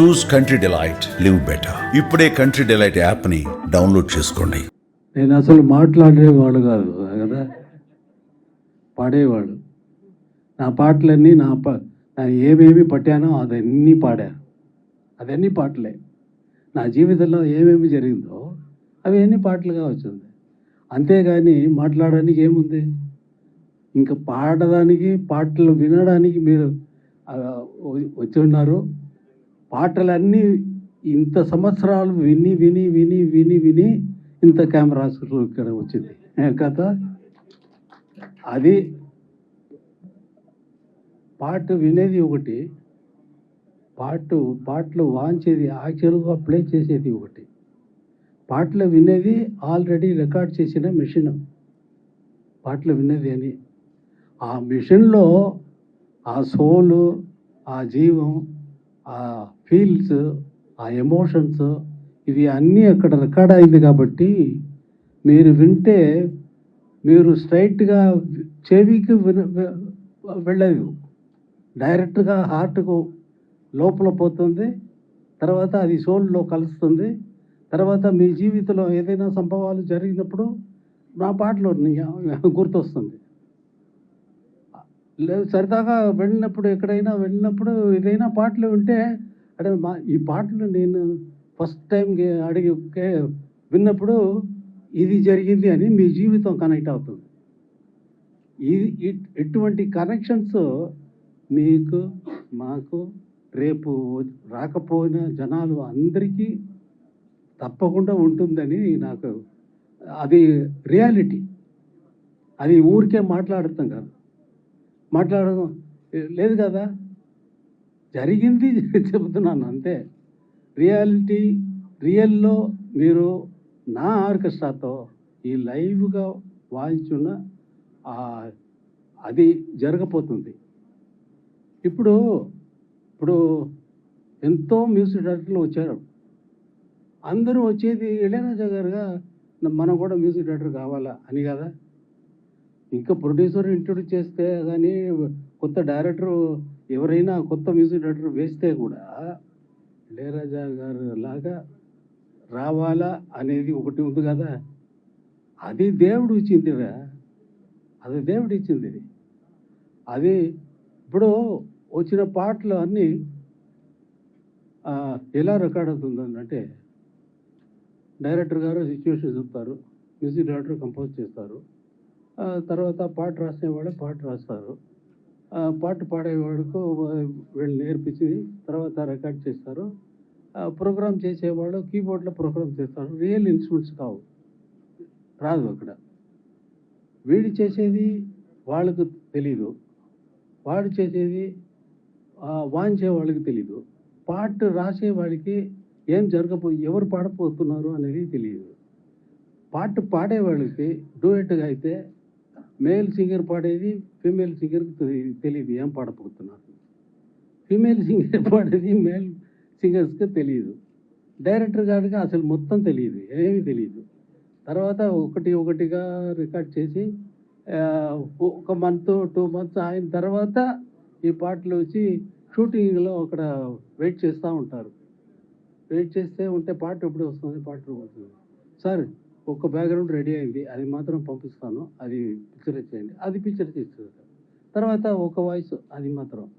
Choose Country Delight live better ఇప్పుడే country delight యాప్ని download చేసుకోండి. నేను అసలు మాట్లాడేవాడు కాదు కదా? పాడేవాడు. నా పాటలన్నీ నా పా నా ఏమేమి పట్టానో అదన్నీ పాడాను అదన్నీ పాటలే. నా జీవితంలో ఏమేమి జరిగిందో అవి అన్ని పాటలుగా వచ్చింది. అంతేగాని మాట్లాడడానికి ఏముంది? ఇంకా పాడడానికి పాటలు వినడానికి మీరు వచ్చి ఉన్నారు. పాటలన్నీ ఇంత సంవత్సరాలు విని విని విని విని విని ఇంత కెమెరాస్ ఇక్కడ వచ్చింది. కథ? అది పాట వినేది ఒకటి పాటు పాటలు వాంచేది యాక్చువల్గా ప్లే చేసేది ఒకటి. పాటలు వినేది ఆల్రెడీ రికార్డ్ చేసిన మిషన్. పాటలు వినేది అని. ఆ మిషన్లో ఆ సోలు ఆ జీవం ఆ ఫీల్స్ ఆ ఎమోషన్స్ ఇవి అన్నీ అక్కడ రికార్డ్ అయింది కాబట్టి మీరు వింటే మీరు స్ట్రైట్గా చెవికి విన వెళ్ళదు. డైరెక్ట్గా హార్ట్కు లోపల పోతుంది తర్వాత అది సోల్లో కలుస్తుంది తర్వాత మీ జీవితంలో ఏదైనా సంభవాలు జరిగినప్పుడు నా పాటలో గుర్తొస్తుంది. లేదు సరదాగా వెళ్ళినప్పుడు ఎక్కడైనా వెళ్ళినప్పుడు ఏదైనా పాటలు ఉంటే అంటే మా ఈ పాటలు నేను ఫస్ట్ టైం అడిగి విన్నప్పుడు ఇది జరిగింది అని మీ జీవితం కనెక్ట్ అవుతుంది. ఇది ఎటువంటి కనెక్షన్స్ మీకు మాకు రేపు రాకపోయిన జనాలు అందరికీ తప్పకుండా ఉంటుందని నాకు అది రియాలిటీ. అది ఊరికే మాట్లాడుతాం కాదు. మాట్లాడడం లేదు కదా? జరిగింది చెబుతున్నాను అంతే. రియాలిటీ రియల్లో మీరు నా ఆర్కెస్ట్రాతో ఈ లైవ్గా వాయించున్న అది జరగపోతుంది. ఇప్పుడు ఇప్పుడు ఎంతో మ్యూజిక్ డైరెక్టర్లు వచ్చారు. అందరూ వచ్చేది ఇళయరాజా గారుగా మనం కూడా మ్యూజిక్ డైరెక్టర్ కావాలా? అని కదా? ఇంకా ప్రొడ్యూసర్ ఇంట్రొడ్యూస్ చేస్తే కానీ కొత్త డైరెక్టర్ ఎవరైనా కొత్త మ్యూజిక్ డైరెక్టర్ వేస్తే కూడా ఇళయరాజా గారు లాగా రావాలా అనేది ఒకటి ఉంది కదా. అది దేవుడు ఇచ్చిందిరా. అది దేవుడు ఇచ్చింది. అది ఇప్పుడు వచ్చిన పాటలు అన్నీ ఎలా రికార్డ్ అవుతుంది అంటే డైరెక్టర్ గారు సిచ్యువేషన్ చెప్తారు మ్యూజిక్ డైరెక్టర్ కంపోజ్ చేస్తారు. తర్వాత పాట రాసేవాడే పాట రాస్తారు. పాట పాడేవాడుకు వీళ్ళు నేర్పించి తర్వాత రికార్డ్ చేస్తారు. ప్రోగ్రామ్ చేసేవాడు కీబోర్డ్లో ప్రోగ్రామ్ చేస్తారు. రియల్ ఇన్స్ట్రుమెంట్స్ కావు. రాదు అక్కడ. వీడు చేసేది వాళ్ళకు తెలీదు. వాడు చేసేది ఆ, వాంచే వాళ్ళకి తెలీదు. పాట రాసే వాళ్ళకి ఏం జరగపో ఎవరు పాడపోతున్నారు అనేది తెలియదు పాట పాడే వాళ్ళకి డూయెట్గా అయితే మేల్ సింగర్ పాడేది ఫీమేల్ సింగర్కి తెలియదు ఏం పాడపోతున్నారు ఫీమేల్ సింగర్ పాడేది మేల్ సింగర్స్కి తెలియదు డైరెక్టర్ గారికి అసలు మొత్తం తెలియదు ఏమీ తెలియదు తర్వాత ఒకటి ఒకటిగా రికార్డ్ చేసి ఒక మంత్ టూ మంత్స్ అయిన తర్వాత ఈ పాటలు వచ్చి షూటింగ్లో అక్కడ వెయిట్ చేస్తూ ఉంటారు. వెయిట్ చేస్తే ఉంటే పాట ఎప్పుడు వస్తుంది? పాట వస్తుంది సార్ ఒక బ్యాక్గ్రౌండ్ రెడీ అయింది. అది మాత్రం పంపిస్తాను. అది పిక్చర్ చేయండి అది పిక్చర్ చేస్తుంది తర్వాత ఒక వాయిస్ అది మాత్రం.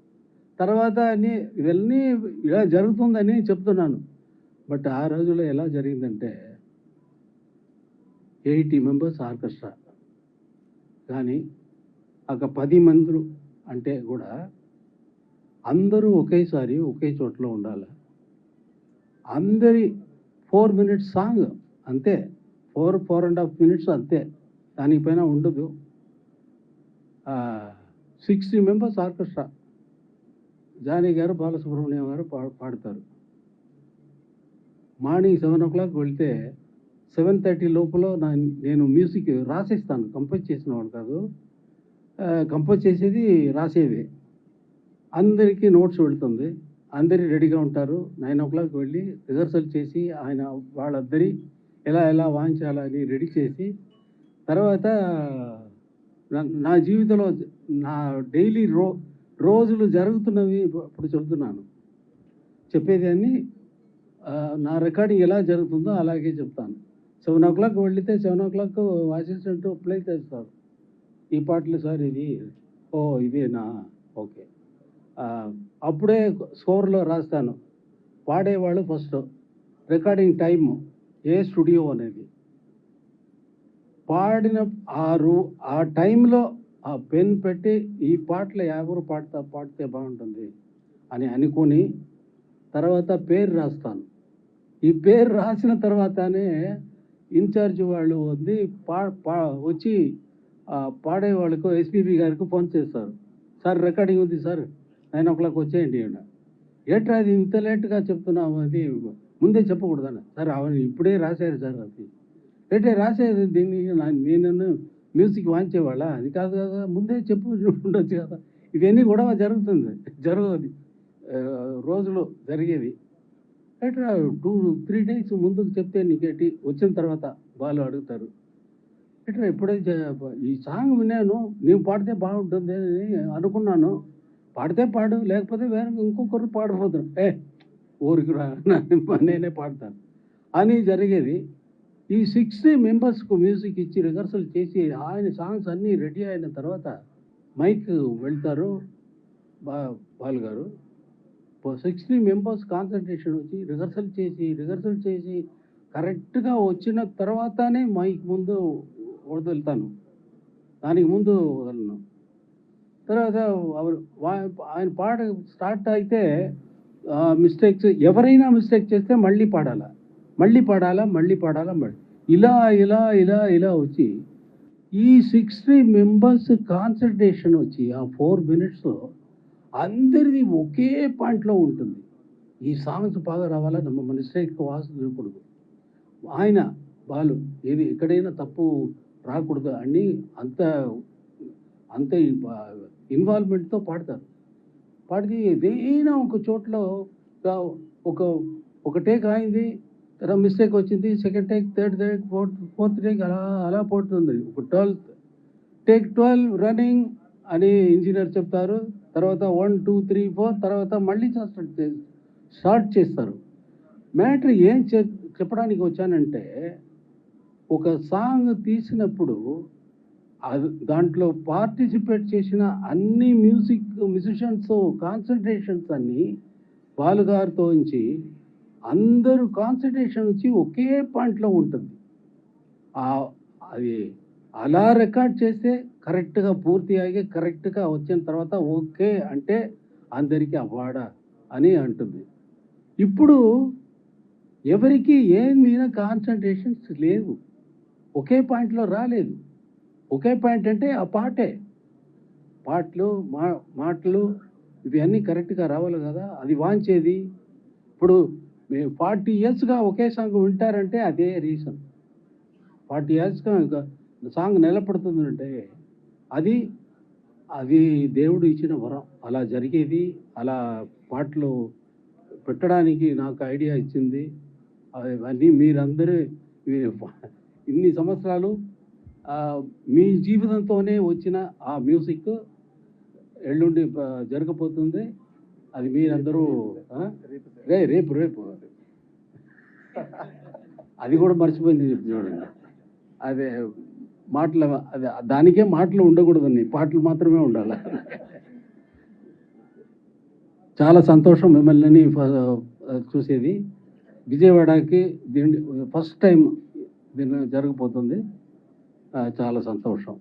తర్వాత అని ఇవన్నీ ఇలా జరుగుతుందని చెప్తున్నాను. బట్ ఆ రోజుల్లో ఎలా జరిగిందంటే ఎయిటీ మెంబర్స్ ఆర్కెస్ట్రా. కానీ ఒక పది మందులు అంటే కూడా అందరూ ఒకేసారి ఒకే చోట్లో ఉండాలి. అందరి ఫోర్ మినిట్స్ సాంగ్ అంతే. Four four and half minutes అంతే. దానిపైన ఉండదు. Sixty members orchestra. జానీ గారు బాలసుబ్రహ్మణ్యం గారు పా పాడతారు. మార్నింగ్ సెవెన్ ఓ క్లాక్ వెళ్తే సెవెన్ థర్టీ లోపల నా నేను మ్యూజిక్ రాసేస్తాను. కంపోజ్ చేసిన వాడు కాదు. కంపోజ్ చేసేది రాసేది అందరికీ నోట్స్ వెళుతుంది. అందరి రెడీగా ఉంటారు. నైన్ ఓ క్లాక్ వెళ్ళి రిహర్సల్ చేసి ఆయన వాళ్ళందరి ఎలా ఎలా వాయించాలని రెడీ చేసి తర్వాత నా- జీవితంలో నా డైలీ రో రోజులు జరుగుతున్నవి ఇప్పుడు చెబుతున్నాను. చెప్పేదాన్ని నా రికార్డింగ్ ఎలా జరుగుతుందో అలాగే చెప్తాను. సెవెన్ ఓ క్లాక్ వెళితే seven o'clock assistant play చేస్తారు. ఈ పాటలు సార్ ఇది ఓ ఇదేనా ఓకే. అప్పుడే స్కోర్లో రాస్తాను. పాడేవాళ్ళు ఫస్ట్. Recording time. ఏ స్టూడియో అనేది. పాడిన ఆ రూ ఆ టైంలో ఆ పెన్ పెట్టి ఈ పాటలు ఎవరు పాడతా పాడితే బాగుంటుంది అని అనుకొని తర్వాత పేరు రాస్తాను. ఈ పేరు రాసిన తర్వాతనే ఇన్ఛార్జ్ వాళ్ళు ఉంది పా పా వచ్చి పాడే వాళ్ళకు ఎస్పీబీ గారికి ఫోన్ చేస్తారు. సార్ రికార్డింగ్ ఉంది సార్ నైన్ ఓ క్లాక్ వచ్చేయండి ఈయన. ఏంట్రా అది ఇంత లేట్గా చెప్తున్నాము అది ముందే చెప్పకూడదన్న. సార్ అవన్నీ ఇప్పుడే రాశారు సార్ అది. రేటే రాసేది దీన్ని నేను మ్యూజిక్ వాయించేవాళ్ళ? అది కాదు కదా ముందే చెప్పు ఉండొచ్చు కదా. ఇవన్నీ కూడా జరుగుతుంది జరగదు. రోజులో రోజులు జరిగేది ఎట్లా టూ త్రీ డేస్ ముందుకు చెప్తే నీకేటి? వచ్చిన తర్వాత వాళ్ళు అడుగుతారు. ఎట్లా ఎప్పుడైతే ఈ సాంగ్ విన్నాను నేను పాడితే బాగుంటుంది అని అనుకున్నాను. పాడితే పాడు లేకపోతే వేరే ఇంకొకరు పాడిపోతారు ఏ ఊరికి రా నేనే పాడతాను. అని జరిగేది. ఈ సిక్స్టీ మెంబర్స్కు మ్యూజిక్ ఇచ్చి రిహర్సల్ చేసి ఆయన సాంగ్స్ అన్నీ రెడీ అయిన తర్వాత మైక్ వెళ్తారు బా Balu garu. Sixty members concentration వచ్చి రిహర్సల్ చేసి రిహర్సల్ చేసి కరెక్ట్గా వచ్చిన తర్వాతనే మైక్ ముందు వదులుతాను. దానికి ముందు వదలను. తర్వాత ఆయన పాట స్టార్ట్ అయితే మిస్టేక్స్ ఎవరైనా మిస్టేక్ చేస్తే మళ్ళీ పాడాలా? మళ్ళీ పాడాలా? మళ్ళీ పాడాలా? మళ్ళీ. ఇలా ఇలా ఇలా ఇలా వచ్చి ఈ సిక్స్టీ మెంబర్స్ కాన్సన్ట్రేషన్ వచ్చి ఆ ఫోర్ మినిట్స్లో అందరిది ఒకే పాయింట్లో ఉంటుంది. ఈ సాంగ్స్ బాగా రావాలా? నమ్మ మిస్టేక్ వాసన తిరగకూడదు ఆయన వాళ్ళు ఏది ఎక్కడైనా తప్పు రాకూడదు అని అంత అంత ఇన్వాల్వ్మెంట్తో పాడతారు. పాడితే ఏదైనా ఒక చోట్ల ఒక- ఒక టేక్ ఆయింది తర్వాత మిస్టేక్ వచ్చింది second take third take fourth fourth take అలా అలా పోతుంది. ఒక ట్వెల్త్ టేక్ ట్వెల్వ్ రన్నింగ్ అని ఇంజనీర్ చెప్తారు. తర్వాత వన్ టూ త్రీ ఫోర్ తర్వాత మళ్ళీ స్టార్ట్ చే స్టార్ట్ చేస్తారు. మ్యాటర్ ఏం చె చెప్పడానికి వచ్చానంటే ఒక సాంగ్ తీసినప్పుడు దాంట్లో పార్టిసిపేట్ చేసిన అన్ని మ్యూజిక్ మ్యూజిషియన్స్ కాన్సన్ట్రేషన్స్ అన్నీ బాలుగారితో ఉంచి అందరూ కాన్సన్ట్రేషన్ వచ్చి ఒకే పాయింట్లో ఉంటుంది. అది అలా రికార్డ్ చేస్తే కరెక్ట్గా పూర్తి అయ్యి కరెక్ట్గా వచ్చిన తర్వాత ఓకే అంటే అందరికీ అవార్డా అని అంటుంది. ఇప్పుడు ఎవరికి ఏం మీద కాన్సన్ట్రేషన్స్ లేవు. ఒకే పాయింట్లో రాలేదు. ఒకే పాయింట్ అంటే ఆ పాటే. పాటలు మా మాటలు ఇవి అన్నీ కరెక్ట్గా రావాలి కదా. అది వాంచేది. ఇప్పుడు మేము ఫార్టీ ఇయర్స్గా ఒకే సాంగ్ వింటారంటే అదే రీజన్. ఫార్టీ ఇయర్స్గా సాంగ్ నిలబడుతుందంటే అది అది దేవుడు ఇచ్చిన వరం. అలా జరిగేది అలా పాటలు పెట్టడానికి నాకు ఐడియా ఇచ్చింది. అవన్నీ మీరందరూ ఇన్ని సంవత్సరాలు మీ జీవితంతోనే వచ్చిన ఆ మ్యూజిక్ ఎల్లుండి జరగబోతుంది. అది మీరందరూ రే రేపు రేపు. అది కూడా మర్చిపోయింది చెప్పి చూడండి. అదే మాటలు అదే దానికే మాటలు ఉండకూడదండి. పాటలు మాత్రమే ఉండాలి. చాలా సంతోషం మిమ్మల్ని చూసేది. విజయవాడకి దీని ఫస్ట్ టైం దీని జరగబోతుంది. చాలా సంతోషం.